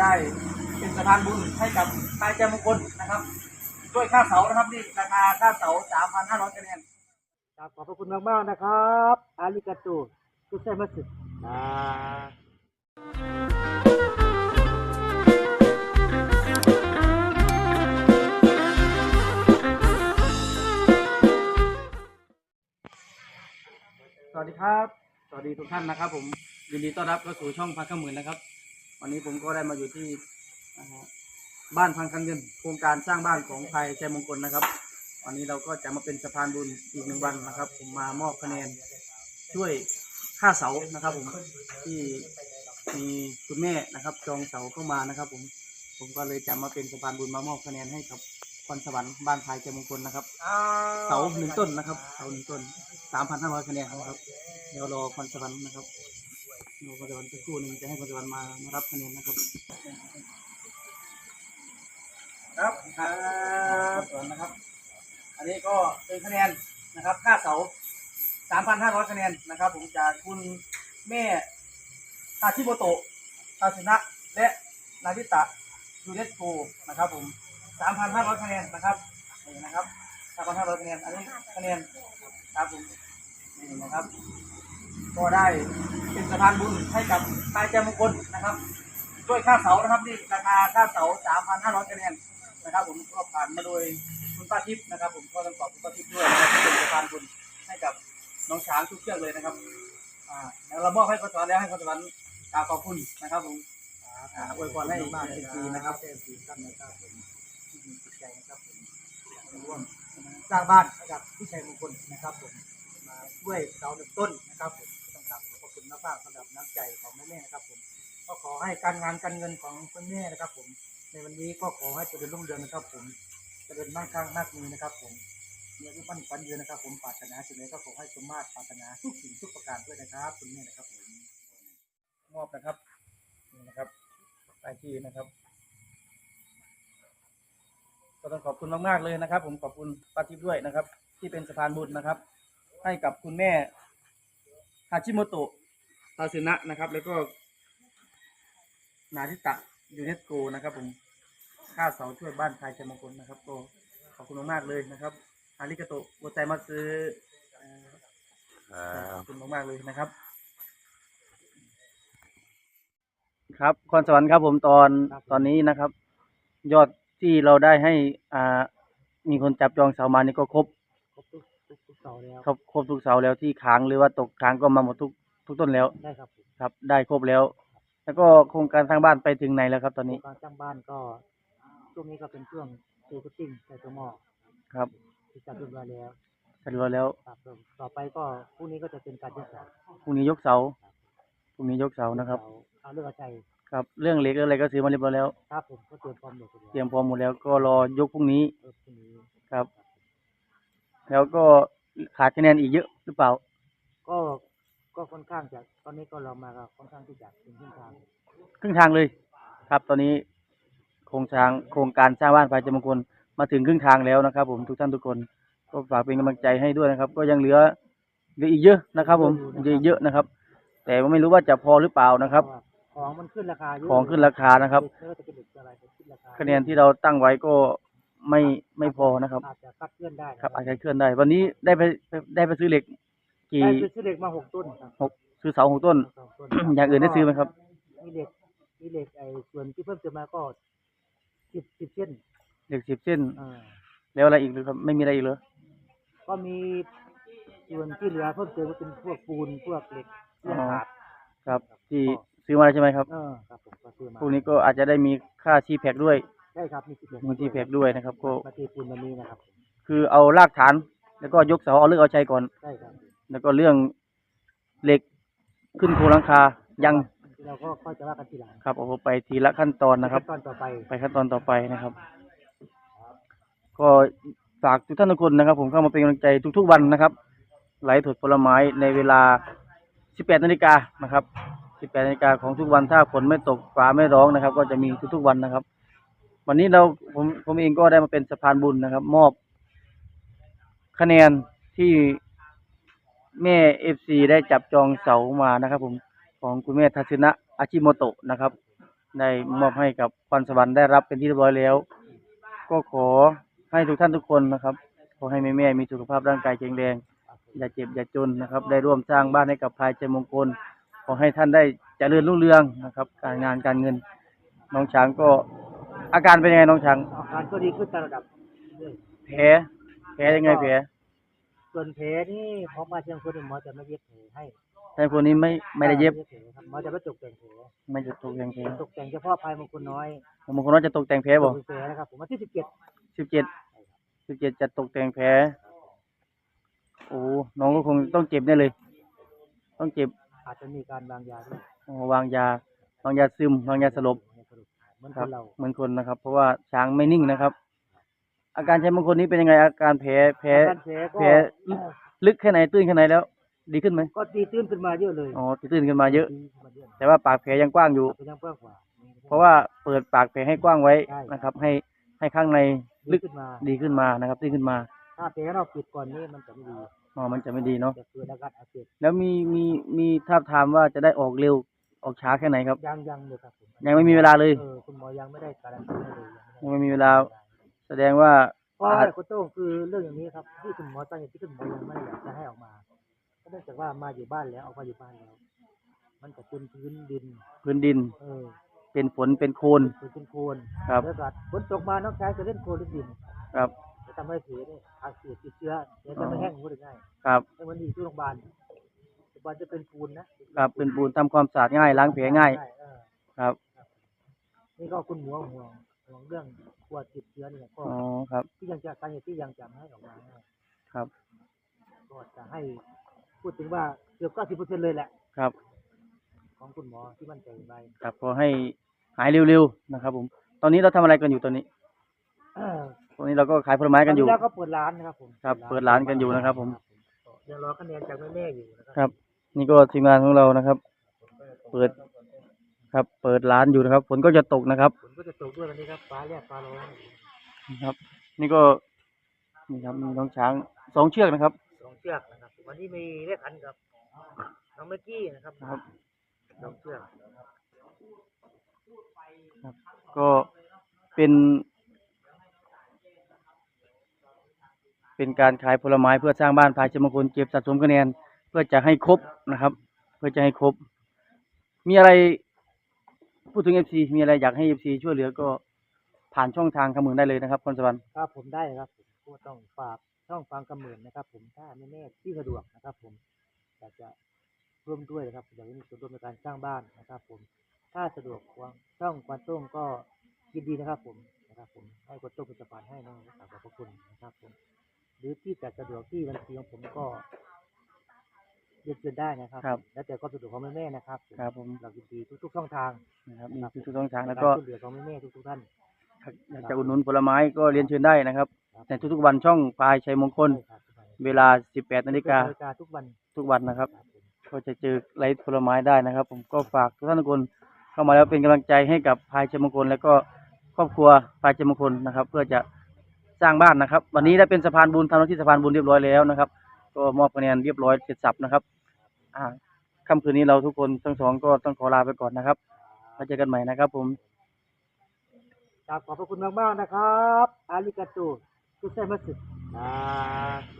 ได้เป็นสะพานบุญให้กับนายแจมงคลนะครับด้วยค่าเสานะครับนี่ราคาค่าเสา3,500คะแนนครับขอบพระคุณมากมากๆนะครับอาริกาโตทุกท่านมาสึนะสวัสดีครับ สวัสดีทุกท่านนะครับ ผมยินดีต้อนรับเข้าสู่ช่องพันข้าหมื่นนะครับ วันนี้ผมก็ได้มาอยู่ที่บ้านพังคันเงินโครงการสร้างบ้านของภัยชัยมงคลนะครับ วันนี้เราก็จะมาเป็นสะพานบุญอีกหนึ่งวันนะครับ ผมมามอบคะแนนช่วยค่าเสานะครับ ผมที่มีคุณแม่นะครับ จองเสาเข้ามานะครับ ผมผมก็เลยจะมาเป็นสะพานบุญมามอบคะแนนให้กับพรสวรรค์บ้านภัยชัยมงคลนะครับ เสาหนึ่งต้นนะครับ เสาหนึ่งต้นสามพันห้าร้อยคะแนนนะครับเดี๋ยวรอพรสวรรค์นะครับ รอพรสวรรค์สักครู่หนึ่งจะให้พรสวรรค์มามารับคะแนนนะครับ ครับครับสวนนะครับ อันนี้ก็เป็นคะแนนนะครับ ค่าเสาสามพันห้าร้อยคะแนนนะครับ ผมจากคุณแม่ทาชิโมโตะทาชินะและนาริตะยูเนสโกนะครับ ผมสามพันห้าร้อยคะแนนนะครับนี่นะครับสามพันห้าร้อยคะแนน อันนี้คะแนนครับผมนี่นะครับ ก็ได้เป็นสะพานบุญให้กับนายแจมงคลนะครับ ด้วยค่าเสานะครับนี่ราคาค่าเสา3,500คะแนนนะครับ ผมก็ผ่านมาโดยคุณป้าทิพย์นะครับ ผมก็ต้องขอบคุณป้าทิพย์ด้วยนะครับที่เป็นสะพานบุญให้กับน้องช้างทุกเชือกเลยนะครับอ่าแล้วเรามอบให้คนสอนแล้วให้คนสอนกล่าวขอบคุณนะครับผมอ่าอวยพรให้มากเป็นปีนะครับเป็นสีกันนะครับผมจิตใจนะครับผมร่วมสร้างบ้านให้กับพี่ชัยมงคลนะครับผม ช่วยเสาหนึ่งต้นนะครับผมต้องกราบขอบคุณมากๆสำหรับน้ำใจของแม่ๆนะครับผมก็ขอให้การงานการเงินของคุณแม่นะครับ ผม ในวันนี้ก็ขอให้เจริญรุ่งเรืองนะครับ ผมเจริญมั่งคั่งมากมีนะครับ ผมมีอายุมั่นขวัญยืนนะครับ ผมปรารถนาสิ่งใดก็ขอให้สมมาตรปรารถนาทุกสิ่งทุกประการด้วยนะครับคุณแม่นะครับผมมอบนะครับนี่นะครับรายชื่นะครับก็ต้องขอบคุณมากๆเลยนะครับ ผมขอบคุณป้าทิพย์ด้วยนะครับ ที่เป็นสะพานบุญนะครับ ให้กับคุณแม่ฮาชิโมโตะทาซึนะนะครับ แล้วก็ นาทิตะยูเนสโกนะครับผมค่าเสาช่วยบ้านชายชัยมงคลนะครับก็ขอบคุณมากๆเลยนะครับอาริกาโตะโวไตมาซื้อขอบคุณมากๆเลยนะครับ ครับคอนสวรรค์ครับผมตอนครับตอนนี้นะครับ ยอดที่เราได้ให้อ่ามีคนจับจองเสามานี่ก็ครบ เสาแล้วครบครบทุกเสาแล้วที่ค้างหรือว่าตกค้างก็มาหมดทุกทุกต้นแล้วได้ครับผมครับ ได้ครบแล้ว แล้วก็โครงการสร้างบ้านไปถึงไหนแล้วครับ ตอนนี้การจ้างบ้านก็ช่วงนี้ก็เป็นช่วงเซฟติ้งใส่ตัวหม้อครับที่จัดเรียบร้อยแล้วเสร็จแล้วครับต่อไปก็พรุ่งนี้ก็จะเป็นการยกเสาพรุ่งนี้ยกเสาพรุ่งนี้ยกเสานะครับเสาเอาเรื่องเอาใจครับ เรื่องเหล็กเรื่องอะไรก็ซื้อมาเรียบร้อยแล้วครับผมก็เตรียมพร้อมหมดแล้วเตรียมพร้อมหมดแล้วก็รอยกพรุ่งนี้เออพรุ่งนี้ครับ แล้วก็ ขาดคะแนนอีกเยอะหรือเปล่า ก็ก็ค่อนข้างจะตอนนี้ก็เรามาก็ค่อนข้างที่จะถึงครึ่งทางครึ่งทางเลย ครับตอนนี้โครงสร้างโครงการสร้างบ้านภายใจมงคลมาถึงครึ่งทางแล้วนะครับ ผมทุกท่านทุกคนก็ฝากเป็นกำลังใจให้ด้วยนะครับ ก็ยังเหลือเหลืออีกเยอะนะครับ ผมยังเหลืออีกเยอะนะครับ แต่ว่าไม่รู้ว่าจะพอหรือเปล่านะครับเพาะว่าของมันขึ้นราคาเยอะของขึ้นราคานะครับเด็กไม่ว่าจะเป็นเด็กอะไรก็ขึ้นราคา คะแนนที่เราตั้งไว้ก็ ไม่ไม่พอนะครับ อาจจะคลาดเคลื่อนได้นะครับอาจจะเคลื่อนได้ วันนี้ได้ไปได้ไปซื้อเหล็ก กี่ได้ซื้อเหล็กมาหกต้นครับหกซื้อเสาหกต้น สองต้น อย่างอื่นได้ซื้อไหมครับ มีเหล็กมีเหล็กไอ้ส่วนที่เพิ่มเติมมาก็สิบสิบเส้นเหล็กสิบเส้น อ่าแล้วอะไรอีกหรือครับ ไม่มีอะไรอีกเหรอ ก็มีส่วนที่เหลือเพิ่มเติมก็เป็นพวกปูนพวกเหล็กเลื่อนขาดครับ ที่ซื้อมาแล้วใช่ไหมครับ เออครับผมก็ซื้อมาพวกนี้ก็อาจจะได้มีค่าชีแพ็กด้วย ใช่ครับมีสิบเหล็กมีที่แพ็กด้วยนะครับ ก็มาเทปูนวันนี้นะครับ คือเอารากฐาน แล้วก็ยกเสาเอาเลือกเอาใจก่อนใช่ครับแล้วก็เรื่องเหล็กขึ้นโครงหลังคายังเราก็ค่อยจะว่ากันทีหลังครับเอาไปทีละขั้นตอนนะครับตอนต่อไปไปขั้นตอนต่อไปนะครับ ก็ฝากทุกท่านทุกคนนะครับ ผมเข้ามาเป็นกำลังใจทุกๆวันนะครับไหลถดผลไม้ในเวลา 18นาฬิกานะครับ 18นาฬิกาของทุกวันถ้าฝนไม่ตกฟ้าไม่ร้องนะครับ ก็จะมีทุกๆวันนะครับ วันนี้เราผมผมเองก็ได้มาเป็นสะพานบุญนะครับ มอบคะแนนที่แม่เอฟซีได้จับจองเสามานะครับ ผมของคุณแม่ทัศนะอาชิโมโตะนะครับได้มอบให้กับพรสวรรค์ได้รับเป็นที่เรียบร้อยแล้ว ก็ขอให้ทุกท่านทุกคนนะครับ ขอให้แม่แม่ๆมีสุขภาพร่างกายแข็งแรงอย่าเจ็บอย่าจนนะครับ ได้ร่วมสร้างบ้านให้กับพายใจมงคล ขอให้ท่านได้เจริญรุ่งเรืองนะครับ การงานการเงิน น้องช้างก็ อาการเป็นยังไงน้องช้างอาการก็ดีขึ้นตามระดับเรื่อยแผลแผลยังไงแผลส่วนแผลนี่พอมาเชียงคนหมอจะไม่เย็บแผลให้แต่คนนี้ไม่ไม่ได้เย็บแผลครับหมอจะไม่ตกแต่งแผลไม่จะตกแต่งแผลตกแต่งเฉพาะภายมงคลน้อยบางคนว่าจะตกแต่งแผลบอกตกแต่งแผลนะครับผมวันที่สิบเจ็ดสิบเจ็ดสิบเจ็ดจะตกแต่งแผลโอ้น้องก็คงต้องเจ็บแน่เลย ต้องเจ็บอาจจะมีการวางยาด้วยอ๋อวางยาวางยาซึมวางยาสลบ เหมือนคครันเราเหมือนคนนะครับ เพราะว่าช้างไม่นิ่งนะครับ อาการใช้บางคนนี้เป็นยังไงอาการแผลแผล การแผลก็แผล ลึกแค่ไหนตื้นแค่ไหนแล้ว ดีขึ้นไหมก็ตีตื้นขึ้นมาเยอะเลยอ๋อตื้นขึ้นมาเยอะตีขึ้นมาเยอะแต่ว่าปากแผลยังกว้างอยู่ เป็นยังกว้างกว่า เพราะว่าเปิดปากแผลให้กว้างไว้ใช่ นะครับ ให้ให้ข้างในลึลึกกขึ้นมา ดีขึ้นมานะครับตื้นขึ้นมาถ้าแผลเราปิดก่อนนี่มันจะไม่ดีอ๋อมันจะไม่ดีเนาะจะเกิดอาการอักเสบแล้วมีมีมีทาบทามว่าจะได้ออกเร็ว ออกช้าแค่ไหนครับ ยังยังเลยครับผมยังไม่มีเวลาเลย เออคุณหมอยังไม่ได้การันตีให้เลยยังไม่มีเวลา แสดงว่า เพราะว่าคุณโต้งคือเรื่องอย่างนี้ครับที่คุณหมอตั้งใจที่คุณหมอยังไม่ได้อยากจะให้ออกมาก็เนื่องจากว่ามาอยู่บ้านแล้วออกมาอยู่บ้านแล้ว มันก็เป็นพื้นดิน พื้นดิน เออ เป็นฝนเป็นโคลน เป็นเป็นโคลนครับ แล้วก็ฝนตกมาน้องชายจะเล่นโคลนหรือดินครับจะทำให้ผิวเนี่ยอักเสบติดเชื้อเดี๋ยวจะไม่แห้งพูดง่ายครับๆให้มันอยู่ที่โรงพยาบาล โรงพยาบาลจะเป็นปูนนะครับเป็นปูนทำความสะอาดง่ายล้างแผลง่ายเออครับนี่ก็คุณหมอห่วงห่วงเรื่องกลัวติดเชื้อเนี่ยก็อ๋อครับที่ยังจะการที่ยังจะไม่ให้ออกมาให้ครับก็จะให้พูดถึงว่าเกือบเก้าสิบเปอร์เซ็นต์เลยแหละ ครับของคุณหมอที่มั่นใจไปครับขอให้หายเร็วๆนะครับ ผม ตอนนี้เราทำอะไรกันอยู่ตอนนี้เออตอนนี้เราก็ขายผลไม้กันอยู่แล้วก็เปิดร้านนะครับผมครับเปิดร้านกันอยู่นะครับผม ยังรอคะแนนจากแม่ๆอยู่นะคครับรับ นี่ก็ทีมงานของเรานะครับ เปิดครับ เปิดร้านอยู่นะครับฝนก็จะตกนะครับฝนก็จะตกด้วยวันนี้ครับฟ้าแลบฟ้าร้องนะครับ นี่ก็นี่ครับมีน้องช้างสองเชือกนะครับสองเชือกนะครับวันนี้มีเลขอันกับน้องเมกกี้นะครับครับสองเชือกครับ ก็เป็นเป็นการขายผลไม้เพื่อสร้างบ้านภายเชมงคลเก็บสะสมคะแนน เพื่อจะให้ครบนะครับ เพื่อจะให้ครบ มีอะไรพูดถึงเอฟซีมีอะไรอยากให้เอฟซีช่วยเหลือก็ผ่านช่องทางคำมือได้เลยนะครับคนสวรรค์ครับผมได้ครับผมก็ต้องฝากช่องฟังกำเนิดนะครับ ผมถ้าแม่ๆที่สะดวกนะครับ ผมอยากจะร่วมด้วยนะครับอยากให้มีส่วนร่วมในการสร้างบ้านนะครับ ผมถ้าสะดวกควงช่องควันต้งก็ยินดีนะครับ ผมนะครับ ผมให้ควันต้งเป็นสะพานให้นะครับขอบพระคุณนะครับผมหรือที่จะสะดวกที่บัญชีของผมก็ เรียนเชิญได้นะครับครับ แล้วแต่ความสะดวกของแม่ๆนะครับครับผมเรายินดีทุกๆช่องทางนะครับมีทุกๆช่องทางแล้วในก็ารช่วยเหลือของแม่ๆทุกๆท่าน อยากจะอุดหนุนผลไม้ก็เรียนเชิญได้นะครับ ครับ ในทุกๆวันช่องพายชัยมงคล ใช่ครับเวลา 18นาฬิกานาฬิกาทุกวันทุกวันนะครับ ครับผมก็จะเจอไลฟ์ผลไม้ได้นะครับ ผมก็ฝากทุกท่านทุกคนเข้ามาแล้วเป็นกำลังใจให้กับพายชัยมงคล แล้วก็ครอบครัวพายชัยมงคลนะครับ เพื่อจะสร้างบ้านนะครับ วันนี้ได้เป็นสะพานบุญทำหน้าที่สะพานบุญเรียบร้อยแล้วนะครับ ก็มอบคะแนนเรียบร้อยเสร็จสับนะครับ อ่าค่ำคืนนี้เราทุกคนทั้งสองก็ต้องขอลาไปก่อนนะครับแล้วเจอกันใหม่นะครับ ผมครับขอบพระคุณมากๆนะครับ อาริกาโตทุเซมัสึครับ